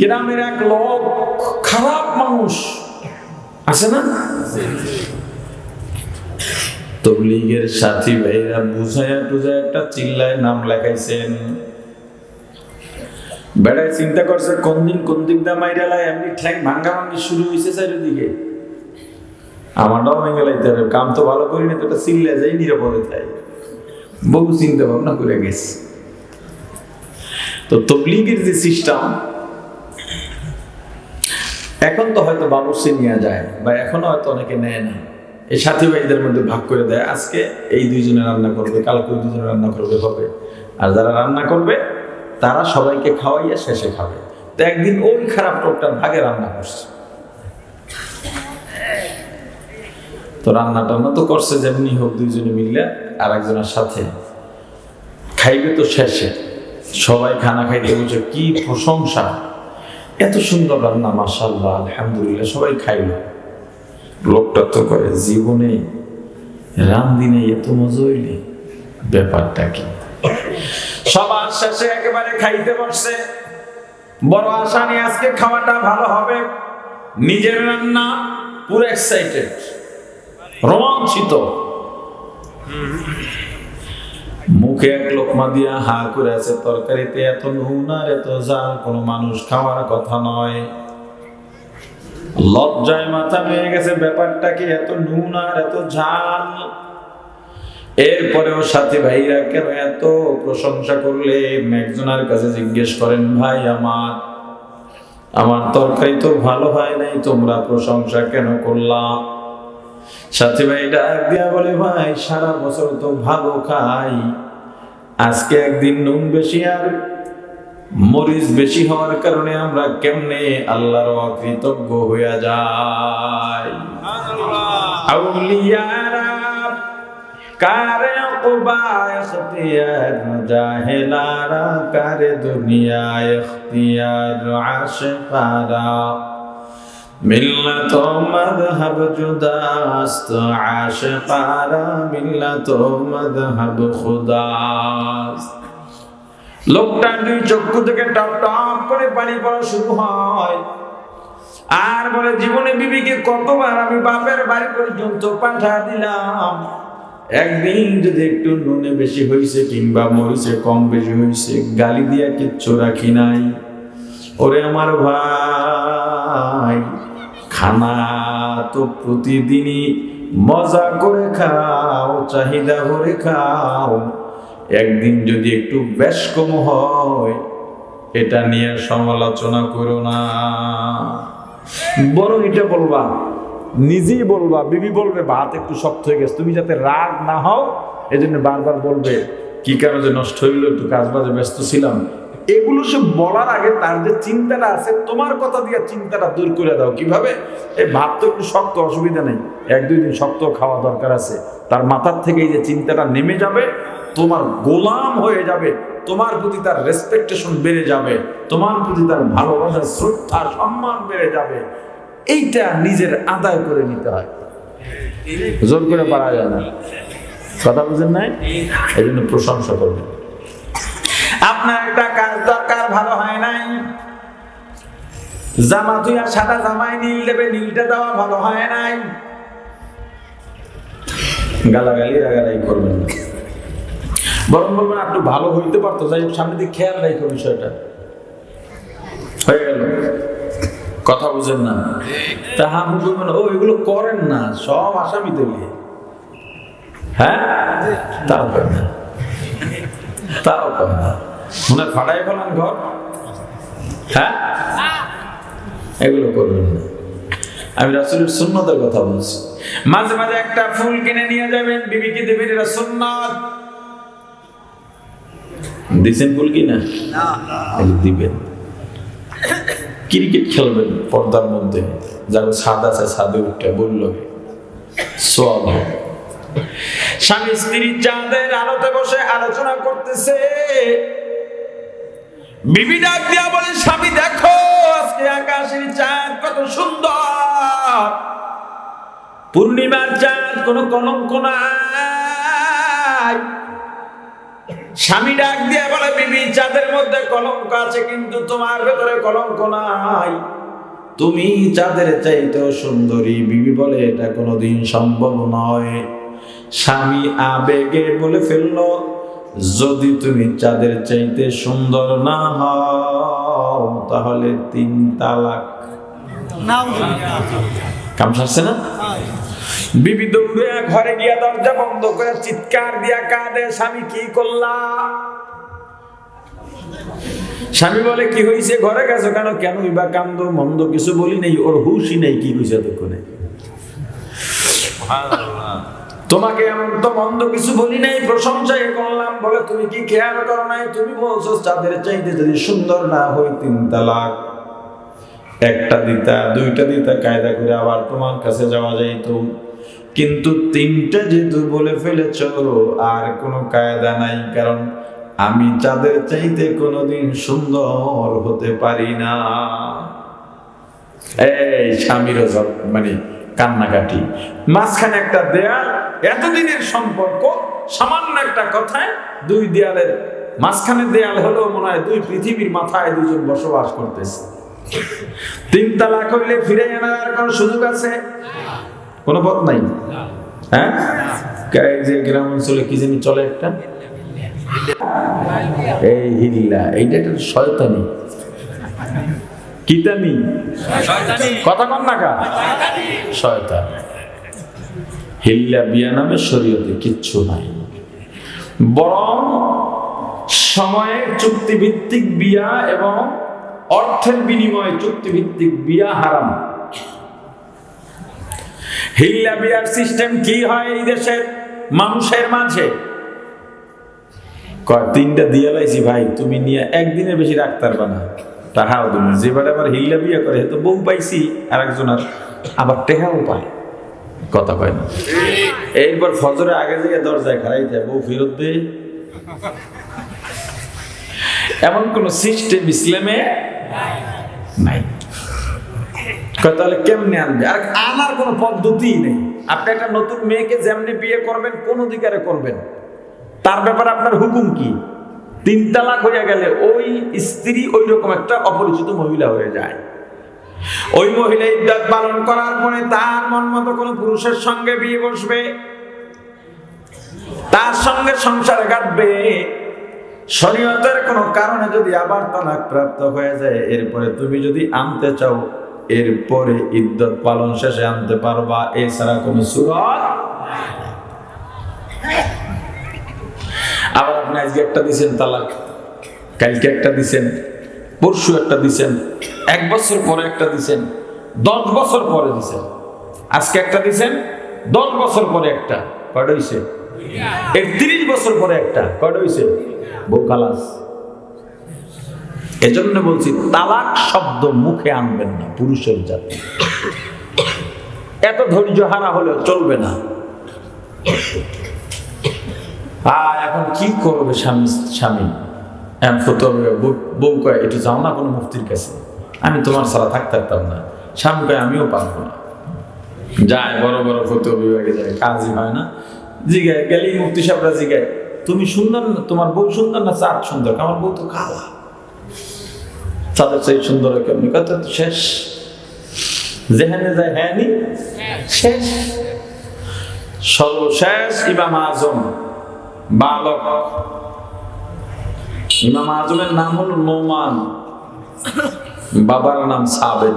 গ্রামের এক লোক খারাপ মানুষ। আছে না? তবলিগের সাথী ভাইরা বুঝাইয়া টুজায় একটা চিল্লায় নাম লেখাইছেন। বেড়ায় চিন্তা করছে কোন দিন কোন দিক দা মাইরালাই এমনি ঠ্যাং ভাঙ্গা ভাঙ্গি শুরু হয়েছে চারিদিকে। আমারটাও ভেঙে লাইতে হবে কাম তো ভালো করি না, তো এটা চিল্লা যাই নিরাপদে তাই বহু চিন্তা ভাবনা করে গেছে। তো তবলিগের যে সিস্টেম এখন তো হয়তো বাবুর্চি নেওয়া যায়, বা এখনও হয়তো অনেকে নেয় না। এই সাথী ভাইদের মধ্যে ভাগ করে দেয়, আজকে এই দুইজনে রান্না করবে, কালকে দুজনে রান্না করবে, হবে। আর যারা রান্না করবে, তারা সবাইকে খাওয়াইয়া শেষে খাবে। তো একদিন ওই খারাপ লোকটার ভাগে রান্না করছে। তো রান্না টান্না তো করছে, যেমনি হোক দুইজনে মিললে আর একজনের সাথে। খাইবে তো শেষে। সবাই খানা খাইতে বলছে, কি প্রশংসা! এত সুন্দর রান্না মাসাল্লাহ আলহামদুলিল্লাহ, সবাই খাইল। লোকটা তো করে, জীবনে রান্দিনে এত মজা হইলে ব্যাপারটা কি? সবার শেষে একেবারে খাইতে বসছে। বড় আশা নিয়ে আজকে খাওয়াটা ভালো হবে। নিজের রান্না পুরো এক্সাইটেড রোমাঞ্চিত। মুখে এক লোকমা দিয়া হা করে আছে তরকারিতে এত নুন আর এত জাল, কোনো মানুষ খাওয়ার কথা নয়। লজ্জায় মাথা হয়ে গেছে ব্যাপারটা কি, এত নুন আর এত ঝাল এরপরেও সাথী ভাইরা কেন এত প্রশংসা করলে? একজনের কাছে জিজ্ঞেস করেন, ভাই আমার আমার তরকারি তো ভালো হয় নাই, তোমরা প্রশংসা কেন করলাম সাথী ভাই ডাক দিয়া বলে ভাই সারা বছর তো ভালো খাই। আজকে একদিন নুন বেশি আর মরিচ বেশি হওয়ার কারণে আমরা কেমনে আল্লাহর অকৃতজ্ঞ হইয়া যাই? আউলিয়ারা কারে জাহেলারা কারে দুনিয়া আশিকারা মিল্লাত মযহাব জুদাস্ত আশিকারা মিল্লাত মযহাব খুদাস্ত। লোকটার দুই চক্ষু থেকে টপ টপ করে পানি পড়া শুরু হয়। আর বলে, জীবনে বিবিকে কতবার আমি বাপের বাড়ি পর্যন্ত পাঠা দিলাম। একদিন যদি একটু নুনে বেশি হয়েছে কিংবা মরিচে কম বেশি হয়েছে গালি দিয়া কিচ্ছু রাখি নাই। ওরে আমার ভাই খানা তো প্রতিদিনই মজা করে খাও, চাহিদা করে খাও। একদিন যদি একটু বেশ কম হয়, এটা নিয়ে সমালোচনা করো না। বরং এটা বলবা, নিজেই বলবা, বিবি বলবে, ভাত একটু শক্ত হয়ে গেছে, তুমি যাতে রাগ না হও এই জন্য বারবার বলবে কি কারণে নষ্ট হইল, একটু কাজ বাজে ব্যস্ত ছিলাম। এগুলো সব বলার আগে তার যে চিন্তাটা আছে, তোমার কথা দিয়ে চিন্তাটা দূর করে দাও। কীভাবে? এই ভাত তো একটু শক্ত, অসুবিধা নেই। এক, দুই দিন শক্ত খাওয়া দরকার আছে। তার মাথার থেকে এই যে চিন্তাটা নেমে যাবে, তোমার গোলাম হয়ে যাবে। তোমার প্রতি তার রেসপেক্টেশন বেড়ে যাবে। তোমার প্রতি তার ভালোবাসা শ্রদ্ধা, সম্মান বেড়ে যাবে। এইটা নিজের আদায় করে নিতে হয়। জোর করে পারা যায় না। কথা বুঝেন নাই? এই জন্য প্রশংসা করবেন। আপনার একটা কাজ দরকার? ভালো হয় নাই। জামা তুই আর সাদা জামাই নীল দেবে নীলটা দেওয়া ভালো হয় নাই। গালাগালি রাগারাই করবেন না। বরং বলবেন একটু ভালো হইতে পারতো। যাই হোক সামনে দিকে খেয়াল রাখো বিষয়টা। হয়ে গেল। কথা বুঝেন না। তা হামু বলবেন ও এগুলো করেন না। সব আসামি তৈরি হ্যাঁ? তাও করে না। তাও করে না। মনে ফাটাই ফেলান ঘর। হ্যাঁ? এগুলো করবেন না। আমি রাসুলের সুন্নতের কথা বলছি। মাঝে মাঝে একটা ফুল কিনে নিয়ে যাবেন বিবিকে দেবেন এটা সুন্নত। দিছেন ফুল কিনা? তাহলে দিবেন। ক্রিকেট খেলবেন পর্দার মধ্যে। যারা ছাদ আছে ছাদে উঠে বলল সব স্বামী স্ত্রী চাঁদের আলোতে বসে আলোচনা করতেছে ডাক দিয়া বলে, স্বামী, দেখো, আজকে আকাশের চাঁদ কত সুন্দর। পূর্ণিমার চাঁদ, কোনো কলঙ্ক নাই। স্বামী ডাক দিয়ে বলে, বিবি, চাঁদের মধ্যে কলঙ্ক আছে, কিন্তু তোমার ভেতরে কলঙ্ক নাই। তুমি চাঁদের চাইতেও সুন্দরী। বিবি বলে, এটা কোনোদিন সম্ভব নয়। স্বামী আবেগে বলে ফেলল, যদি তুমি চাঁদের চাইতে সুন্দর না হও, তাহলে তিন তালাক। কাম সারছে না? বিবি দৌড়ে ঘরে গিয়া দরজা বন্ধ করে চিৎকার দিয়া কাঁদে, স্বামী, কি করলা? স্বামী বলে, কি হয়েছে ঘরে গেছো কেন? কেন বা কান্দ? মন্দ কিছু বলি নেই, ওর হুশই নেই, কি হয়েছে তোমাকে এমন তো মন্দ কিছু বলি নাই, প্রশংসাই করলাম। বলে, তুমি কি খেয়াল করো নাই? তুমি বলছো চাঁদের চাইতে যদি সুন্দর না হই তিন তালাক। একটা দিতা, দুইটা দিতা কায়দা করে আবার তোমার কাছে যাওয়া যাইতো। কিন্তু তিনটা যেহেতু বলে ফেলেছ, আর কোনো কায়দা নাই, কারণ আমি চাঁদের চাইতে কোনোদিন সুন্দর হতে পারি না। এই স্বামীর মানে কান্নাকাটি। মাঝখানে একটা দেয়াল এতদিনের সম্পর্ক সামান্য একটা কথায় দুই দেয়ালের মাঝখানের দেয়াল হলেও মনে হয় দুই পৃথিবীর মাথায় দুজন বসবাস করতেছে। তিন তালাক হইলে ফিরে আনার কোন সুযোগ আছে? কোনো পথ নাই? হ্যাঁ? যে গ্রাম অঞ্চলে কি জানি চলে একটা? এই হিল্লা এইটা একটা শয়তানি। কিতানি? কথা কন না কা? শয়তান। হিল্লা বিয়া নামে শরীয়তে কিচ্ছু নাই। বরং সময়ের চুক্তিভিত্তিক বিয়া এবং অর্থের বিনিময়ে চুক্তিভিত্তিক বিয়া হারাম। হিল্লা বিয়ার সিস্টেম কি হয় এই দেশের মানুষের মাঝে? কয়, তিনটা দিয়ে লাইছি ভাই, তুমি নিয়ে একদিনের বেশি রাখতে পারবা না। টাকাও তুমি, যে বারে আবার হিল্লা বিয়া করে তো বউ পাইছি আর একজন আর আবার টেকাও পায়। কথা কয় না। এরপর ফজরে আগে থেকে দরজায় খারাই যায় বউ ফেরত এমন কোন সিস্টেম ইসলামে নাই। তাহলে কেমনে আনবে? আর আনার কোনো পদ্ধতিই নেই। আপনি একটা নতুন মেয়েকে যেমনি বিয়ে করবেন, কোন অধিকারে করবেন? তার ব্যাপারে আপনার হুকুম কি? তিন তালাক হয়ে গেলে ওই স্ত্রী ওই রকম একটা অপরিচিত মহিলা হয়ে যায়। ওই মহিলা ইদ্যাত পালন করার পরে তার মন মতো কোনো পুরুষের সঙ্গে বিয়ে বসবে? তার সঙ্গে সংসার কাটবে? শরীয়তের কোনো কারণে যদি আবার তালাক প্রাপ্ত হয়ে যায়, এরপরে তুমি যদি আনতে চাও, এরপরে ইদ্যত পালন শেষে আনতে পারবা, এছাড়া কোনো সুরত আবার আপনি আজকে একটা দিছেন তালাক, কালকে একটা দিছেন। পরশু একটা দিছেন, এক বছর পরে একটা দিছেন, দশ বছর পরে দিছেন। আজকে একটা দিছেন, দশ বছর পরে একটা। কয়টা হইছে? একত্রিশ বছর পরে একটা। কয়টা হইছে? বোকালাস। এজন্য বলছি, তালাক শব্দ মুখে আনবেন না, পুরুষের জাতি। এত ধৈর্য হারা হলে চলবে না। আর এখন কি করবে স্বামী স্বামী? এখন ফটো বউ কয়, একটু যাও না কোনো মুফতির কাছে। আমি তোমার ছাড়া থাকতে পারতাম না। স্বামী কয়, আমিও পারব না। যায়, বড় বড় ফটো বিভাগে যায়, কাজই হয় না। জিগায়, গেলেই মুক্তি সাহেবরা জিগায়, তুমি সুন্দর না, তোমার বউ সুন্দর না, চাঁদ সুন্দর? আমার বউ তো কালা। চাঁদের চাই সুন্দর কেমনি? কথা তো শেষ। যেখানে যায় হ্যাঁ নি? শেষ। সর্বশেষ ইমাম আজম, বালক। ইমাম আজমের নাম হল নোমান। বাবার নাম সাবেদ।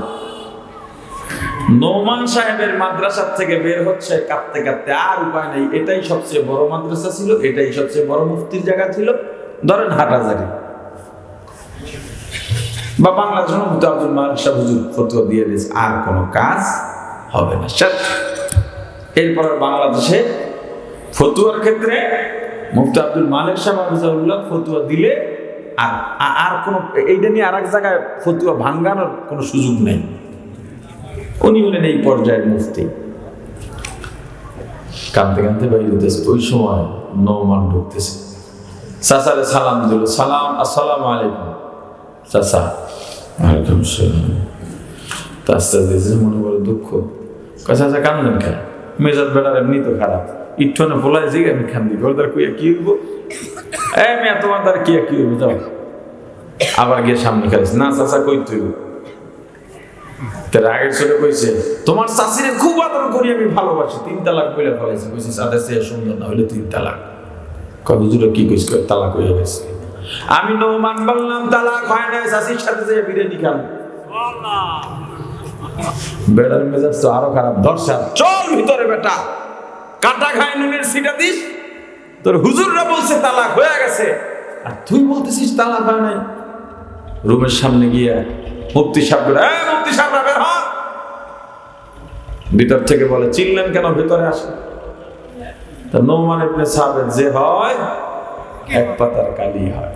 নোমান সাহেবের মাদ্রাসার থেকে বের হচ্ছে কাঁদতে কাঁদতে, আর উপায় নেই, এটাই সবচেয়ে বড় মাদ্রাসা ছিল, এটাই সবচেয়ে বড় মুফতির জায়গা ছিল। ধরেন হাটাজারি বা সাহেব হুজুর ফতুয়া দিয়ে দিয়েছে, আর কোনো কাজ হবে না। শেষ। এরপর বাংলাদেশে ফতুয়ার ক্ষেত্রে মুফতি আব্দুল মালিক সাহেব ফতুয়া দিলে আর আর কোনো এইটা নিয়ে আর এক জায়গায় ফতুয়া ভাঙ্গানোর কোনো সুযোগ নেই। উনি হলেন এই পর্যায়ের মুফতি। কানতে কানতে বাইরে হতেছে ওই সময় নৌমান ঢুকতেছে। চাচারে সালাম দিল। সালাম, আসসালাম আলাইকুম। চাচা, ওয়ালাইকুম সালাম তা আস্তে আস্তে দিয়েছে মনে করে দুঃখ। চাচা কান্দেন কেন? মেজাজ বেটার এমনি তো খারাপ। ইট্টনে পোলায় জিগে আমি খান খান্দি ওদের কইয়া কি হইব? এ মেয়ে তোমার দ্বারা কি আর কি হইব? যাও। আবার গিয়ে সামনে খেলেছে না চাচা কই তুই তার আগের ছেলে কইছে তোমার চাষিরে খুব আদর করি আমি ভালোবাসি। তিন তালাক বলে ফেলাইছে। কইছে সাথে সে সুন্দর না হইলে তিন তালাক। কয় হুজুরে কি কয় তালাক হয়ে গেছে আমি নৌমান বললাম তালাক হয় না চাষির সাথে যে বিরিয়ানি খান। বেড়ার মেজাজ তো আরও খারাপ। দর্শা চল ভিতরে বেটা। কাটা খায় নুনের সিটা দিস। তোর হুজুররা বলছে, তালাক হয়ে গেছে। আর তুই বলতেছিস, তালাক হয় নাই। রুমের সামনে গিয়ে মুক্তি সাহেব বলে "এই মুক্তি সাহেবরা, বের হন ভিতর থেকে বলে, চিনলেন কেন? ভিতরে আসে। তা নৌমান ইবনে সাহেবের যে হয়, এক পাতার কালি হয়।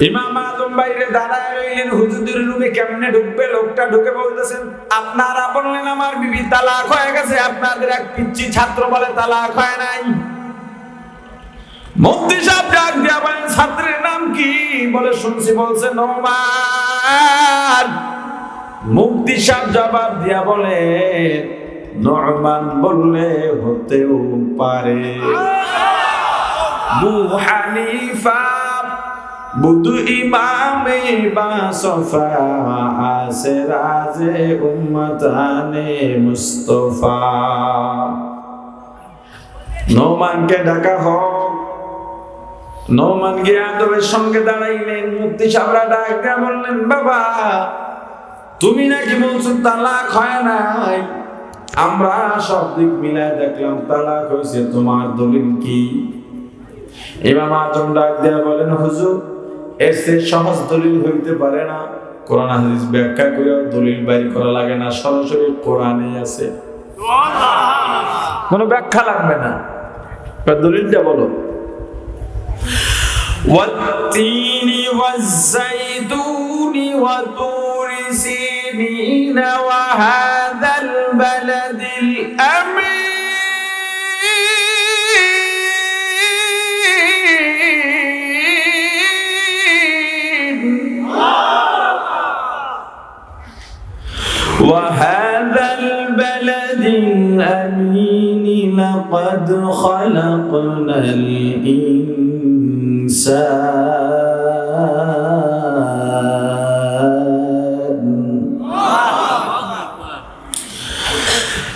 ইমাম আজম বাইরে দাঁড়ায় রইলেন হুজুরের রুমে কেমনে ঢুকবে? লোকটা ঢুকে বলতেছেন আপনারা বললেন আমার বিবি তালাক হয়ে গেছে আপনাদের এক পিচ্ছি ছাত্র বলে তালাক হয় নাই। সাহেব ডাক দিয়া বলেন ছাত্রের নাম কি? বলে শুনছি বলছে নোমান মুফতি সাহেব জবাব দিয়া বলে নরমান বললে হতেও পারে। বু হানিফা বুধু ইমামে বা সফা আসে রাজে উম্মতানে মুস্তফা। নোমানকে ডাকা হোক। নোমান গিয়ে আদবের সঙ্গে দাঁড়াইলেন মুক্তি সাবরা ডাক দিয়া বললেন, বাবা, তুমি নাকি বলছো তালাক হয় নাই? আমরা সব দিক মিলায় দেখলাম, তালাক হয়েছে, তোমার দলিল কি? ইমাম আজম ডাক দেয়া বলেন, হুজুর এর চেয়ে সহজ দলিল হইতে পারে না কোরআন হাদিস ব্যাখ্যা করে দলিল বাইর করা লাগে না সরাসরি কোরআনে আছে কোনো ব্যাখ্যা লাগবে না এবার দলিলটা বলো والتين والزيتون وطور سينين وهذا البلد الأمين وهذا البلد الأمين لقد خلقنا الإنسان.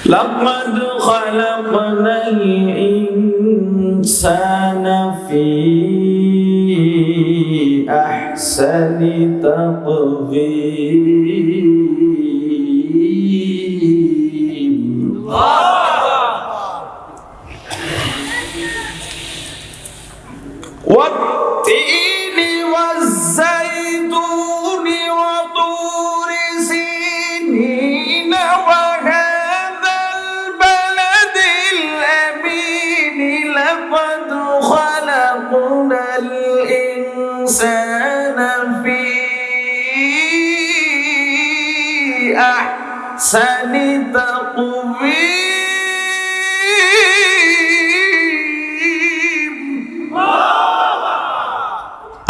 لقد خلقنا الإنسان في أحسن تقويم. أحسن تقويم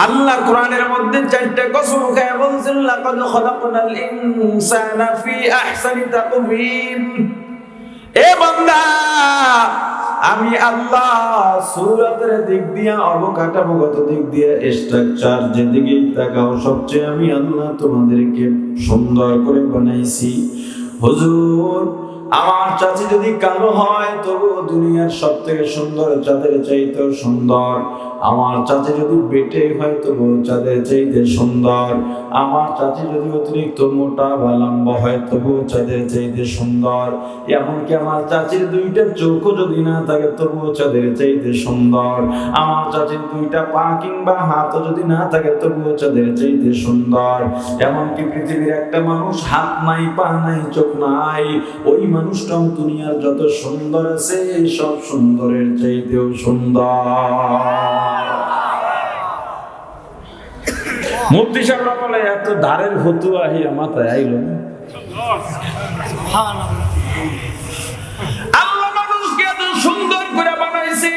আল্লাহ কোরআনের মধ্যে চারটে কসম খায় বলছেন লাকাদ খলাকনাল ইনসানা ফি আহসানি তাকওয়িম এ বান্দা আমি আল্লাহ সুরাতের দিক দিয়ে, অবকাঠামোগত দিক দিয়ে স্ট্রাকচার যেদিকে তাকাও, সবচেয়ে আমি আল্লাহ তোমাদেরকে সুন্দর করে বানাইছি। হুজুর আমার চাচি যদি কালো হয় তবু দুনিয়ার সব থেকে সুন্দর চাঁদের চাইতেও সুন্দর। আমার চাচি যদি বেটে হয় তবু চাঁদের চাইতে সুন্দর। আমার চাচি যদি অতিরিক্ত মোটা বা লম্বা হয় তবু চাঁদের চাইতে সুন্দর। এমনকি আমার চাচির দুইটা চোখও যদি না থাকে, তবুও চাঁদের চাইতে সুন্দর। আমার চাচির দুইটা পা কিংবা হাতও যদি না থাকে, তবুও চাঁদের চাইতে সুন্দর। এমনকি পৃথিবীর একটা মানুষ হাত নাই, পা নাই, চোখ নাই, ওই মানুষটাও দুনিয়ার যত সুন্দর আছে সব সুন্দরের চাইতেও সুন্দর। মুক্তি সাহেবরা বলে, এত ধারের ফতু আহিয়া মাথায় আইল আল্লাহ মানুষকে এত সুন্দর করে বানাইছি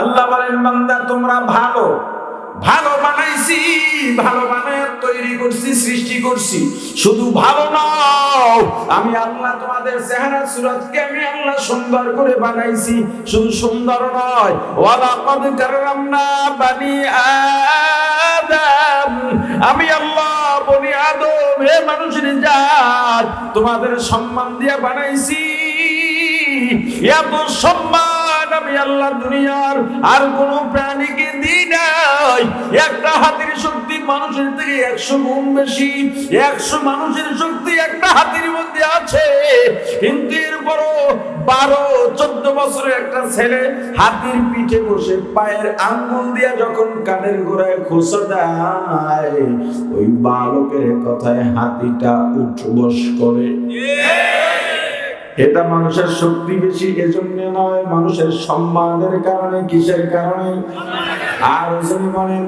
আল্লাহ বলেন, বান্দা, তোমরা ভালো। ভালো বানাইছি, ভালো বানায় তৈরি করছি, সৃষ্টি করছি। শুধু ভালো নও, আমি আল্লাহ তোমাদের চেহারা সুরতকে আমি আল্লাহ সুন্দর করে বানাইছি। শুধু সুন্দর নয় ওয়ালা কদ কাররামনা বানি আদম। আমি আল্লাহ বনি আদম, হে মানুষের জাত, তোমাদের সম্মান দিয়ে বানাইছি। এত সম্মান আমি আল্লাহ দুনিয়ার আর কোন প্রাণীকে দিই নাই। একটা হাতির শক্তি মানুষের থেকে একশো গুণ বেশি, একশো মানুষের শক্তি একটা হাতির মধ্যে আছে। কিন্তু এরপরও বারো, চোদ্দ বছরের একটা ছেলে হাতির পিঠে বসে পায়ের আঙ্গুল দিয়ে যখন কানের গোড়ায় খোসা দেয়, ওই বালকের কথায় হাতিটা উঠ বস করে। এটা মানুষের শক্তি বেশি এজন্য নয় মানুষের সম্মানের কারণে কিসের কারণে? আর বলেন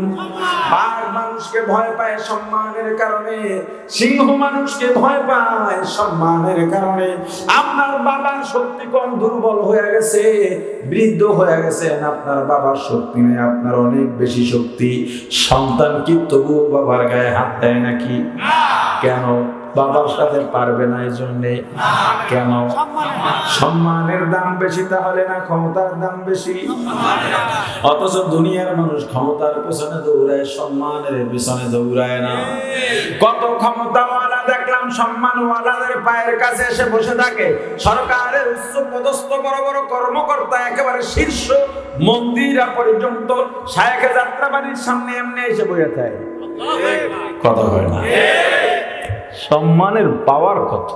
বাঘ মানুষকে ভয় পায় সম্মানের কারণে সিংহ মানুষকে ভয় পায় সম্মানের কারণে। আপনার বাবার শক্তি কম দুর্বল হয়ে গেছে বৃদ্ধ হয়ে গেছেন আপনার বাবার শক্তি নেই আপনার অনেক বেশি শক্তি। সন্তান কি তবুও বাবার গায়ে হাত দেয় নাকি? কেন? বাবার সাথে পারবে না এই জন্যে কেন? সম্মানের দাম বেশি তাহলে না ক্ষমতার দাম বেশি? অথচ দুনিয়ার মানুষ ক্ষমতার পেছনে দৌড়ায়, সম্মানের পেছনে দৌড়ায় না। কত ক্ষমতাওয়ালা দেখলাম পায়ের কাছে এসে বসে থাকে। সরকারের উচ্চ পদস্থ বড় বড় কর্মকর্তা একেবারে শীর্ষ মন্দিরা পর্যন্ত শায়েখে যাত্রাবাড়ির সামনে এমনি এসে বসে থাকে। কথা হয় না। সম্মানের পাওয়ার কত?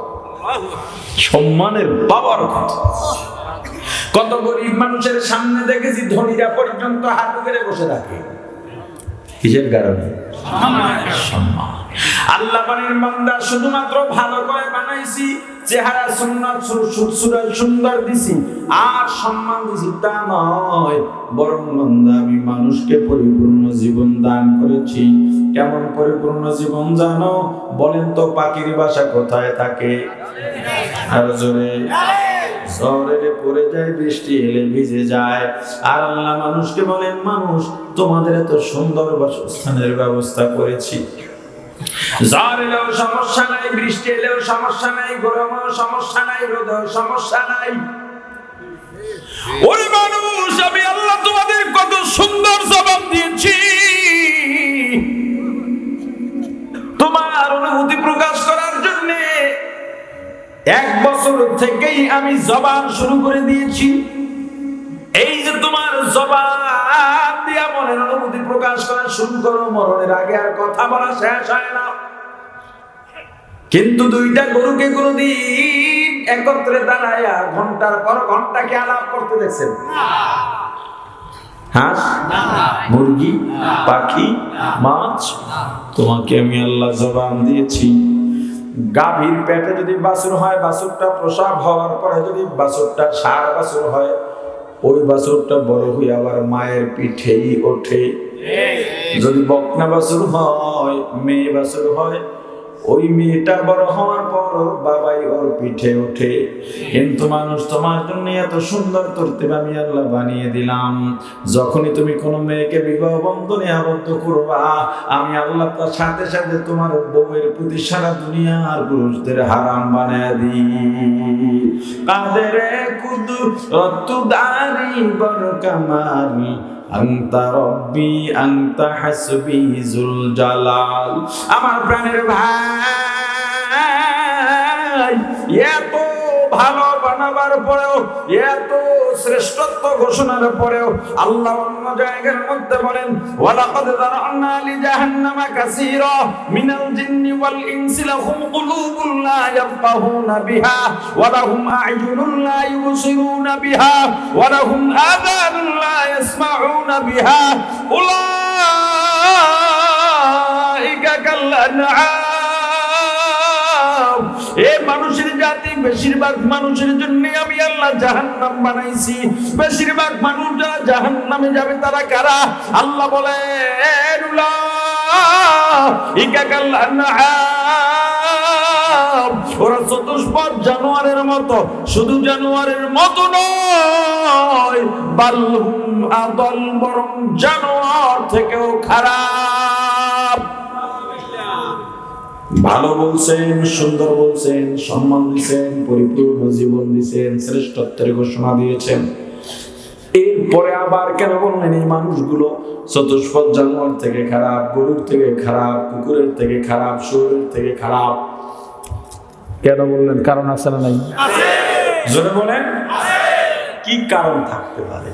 সম্মানের পাওয়ার কত? কত গরিব মানুষের সামনে দেখেছি ধনীরা পর্যন্ত হাত করে বসে থাকে। কিসের কারণে? সম্মান। আল্লাহ শুধুমাত্র ভালো করে বানাইছি আর সম্মান দিছি তা বরং আমি মানুষকে পরিপূর্ণ জীবন দান করেছি। কেমন পরিপূর্ণ জীবন জানো? বলেন তো, পাখির বাসা কোথায় থাকে? আর জোরে। ঝড় পড়ে যায়, বৃষ্টি এলে ভিজে যায়। আর আল্লাহ মানুষকে বলেন, মানুষ, তোমাদের এত সুন্দর বাসস্থানের ব্যবস্থা করেছি। ঝড় এলেও সমস্যা নাই, বৃষ্টি এলেও সমস্যা নাই সমস্যা নাই সমস্যা নাই। ওই মানুষ, আমি আল্লাহ তোমাদের কত সুন্দর জবাব দিয়েছি। তোমার অনুভূতি প্রকাশ করার এক বছর থেকেই আমি জবান শুরু করে দিয়েছি। এই যে তোমার জবান দিয়া মনের অনুভূতি প্রকাশ করা শুরু করো, মরণের আগে আর কথা বলা শেষ হয় না। কিন্তু দুইটা গরুকে কোনদিন একত্রে দাঁড়ায়া ঘণ্টার পর ঘণ্টা কি আলাপ করতে দেখছেন? হাঁস, মুরগি, পাখি, মাছ? তোমাকে আমি আল্লাহ জবান দিয়েছি। গাভীর পেটে যদি বাসুর হয় বাসুরটা প্রসাব হওয়ার পরে যদি বাসুরটা সার বাসুর হয় ওই বাসুরটা বড় হয়ে আবার মায়ের পিঠেই ওঠে। যদি বকনা বাছুর হয় মেয়ে বাছুর হয় ওই মেয়েটা বড় হওয়ার পর ওর বাবাই ওর পিঠে ওঠে। কিন্তু মানুষ তোমার জন্য এত সুন্দর করতে আমি আল্লাহ বানিয়ে দিলাম। যখনই তুমি কোনো মেয়েকে বিবাহ বন্ধনে আবদ্ধ করবা, আমি আল্লাহ তার সাথে সাথে তোমার বউয়ের প্রতি সারা দুনিয়ার পুরুষদের হারাম বানায় দিই। কাদের কুদু রত্তুদারি বড় কামারি রব্বি আন্তা হাসবি আমার প্রাণের ভাই এত ভালো বানাবার পরেও এত শ্রেষ্ঠত্ব ঘোষণার পরেও আল্লাহ অন্য জায়গার মধ্যে বলেন, ওয়ালাকাদ লি জাহান্নামা কাসীরা মিনাল জিন্নি ওয়াল ইনসি লাহুম কুলুবুন লা ইয়াফকাহুনা বিহা ওয়া লাহুম লা ইউবসিরুনা বিহা ওয়া লাহুম আযানুন লা ইয়াসমাউনা বিহা উলাইকা কাল আনআম. এ বেশিরভাগ মানুষের জন্য আমি আল্লাহ জাহান্নাম বানাইছি। বেশিরভাগ মানুষ যারা জাহান্নামে যাবে, তারা কারা? আল্লাহ বলে ওরা চতুষ্পদ জানোয়ারের মতো, শুধু জানোয়ারের মতো নয় বালহুম আদল বরং জানোয়ার থেকেও খারাপ। ভালো বলছেন সুন্দর বলছেন সম্মান দিচ্ছেন পরিপূর্ণ জীবন দিচ্ছেন শ্রেষ্ঠত্বের ঘোষণা দিয়েছেন। এরপরে আবার কেন বললেন এই মানুষগুলো? চতুষ্পদ জানোয়ার থেকে খারাপ গরুর থেকে খারাপ কুকুরের থেকে খারাপ শুয়োরের থেকে খারাপ। কেন বললেন? কারণ আছে না নাই? জোরে বলেন। কি কারণ থাকতে পারে?